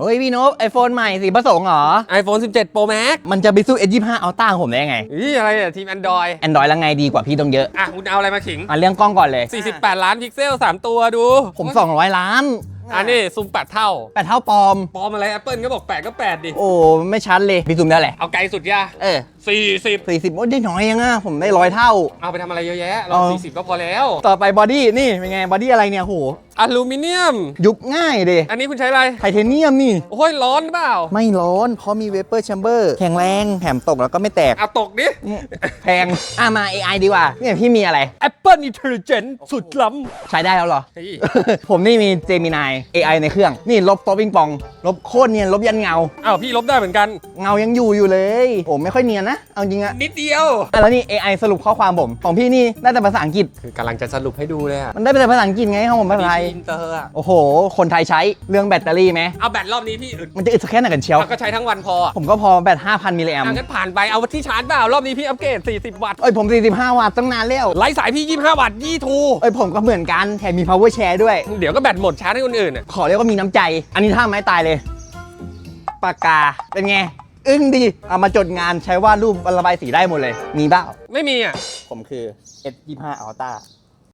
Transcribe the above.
เฮ้ยพี่นพไอโฟนใหม่สีประสงค์เหรอ iPhone 17 Pro Max มันจะไปสู้ S25 Ultra ของผมได้ไง อีอะไรอะทีม Android Android แล้วไงดีกว่าพี่ต้องเยอะ อะคุณเอาอะไรมาขิง อะเรื่องกล้องก่อนเลย 48 ล้านพิกเซล 3 ตัวดูผม 200 ล้านอันนี้ซูม8เท่าแปดเท่าปลอม ปลอมอะไร Apple ก็บอก 8 ก็ 8 ดิ โอ้ไม่ชัดเลยพี่ซูมได้แหละ เอาไกลสุดย่ะเออ40 40โอ้ยได้น้อยยังอะผมได้ร้อยเท่า เอาไปทำอะไรเยอะแยะ เราเอา40ก็พอแล้ว ต่อไปบอดี้นี่เป็นไงบอดี้อะไรเนี่ยโหอลูมิเนียม ยุบง่ายดิอันนี้คุณใช้อะไร ไทเทเนียมนี่ โอ้ยร้อนหรือเปล่าไม่ร้อนเพราะมีเวเปอร์แชมเบอร์แข็งแรงแถมตกแล้วก็ไม่แตก เอาตกดิเนี่ยแพง อะมา AI ดีกว่า เนี่ยพี่มีอะไร Apple Intelligent สุดล้ใช้ได้แล้วเหรอำเฮ้ย ผมนี่มี Gemini AI ในเครื่อง นี่ลบโต๊ะปิงปอง ลบโคตรเนียน ลบยันเงาอ้าวพี่ลบได้เหมือนกัน เงายังอยู่อยู่เลย โอ้ไม่ค่อยเนียนนะเอาจริงอะนิดเดียวอะแล้วนี่ AI สรุปข้อความผม ของพี่นี่ได้แต่ภาษาอังกฤษ คือกำลังจะสรุปให้ดูเลยอะมันได้แต่ภาษาอังกฤษไงของผมภาษาไทย อินเตอร์อะโอ้โห คนไทยใช้เรื่องแบตเตอรี่ไหม เอาแบตรอบนี้พี่อึดมันจะอึดสักแค่ไหนกันเชียวเอาก็ใช้ทั้งวันพออะผมก็พอแบต 5,000 มิลลิแอมอะงั้นผ่านไปเอาที่ชาร์จเปล่ารอบนี้พี่อัปเกรด 40 วัตต์เอ้ยผม 45 วัตต์ตั้งนานแล้วไร้สายพี่ 25 วัตต์ยี่ทูเอ้ยผมก็เหมือนกันแถมมี power share ด้วย เดี๋ยวก็แบตหมดชาร์จให้คนอื่นอะขอเรียกว่ามีน้ำใจ อันนี้ท่าไม้ตายเลยปากกาเป็นไง อึ้งดีเอามาจดงานใช้วาดรูประบายสีได้หมดเลย มีเปล่าไม่มีอะ ผมคือ S25 Ultra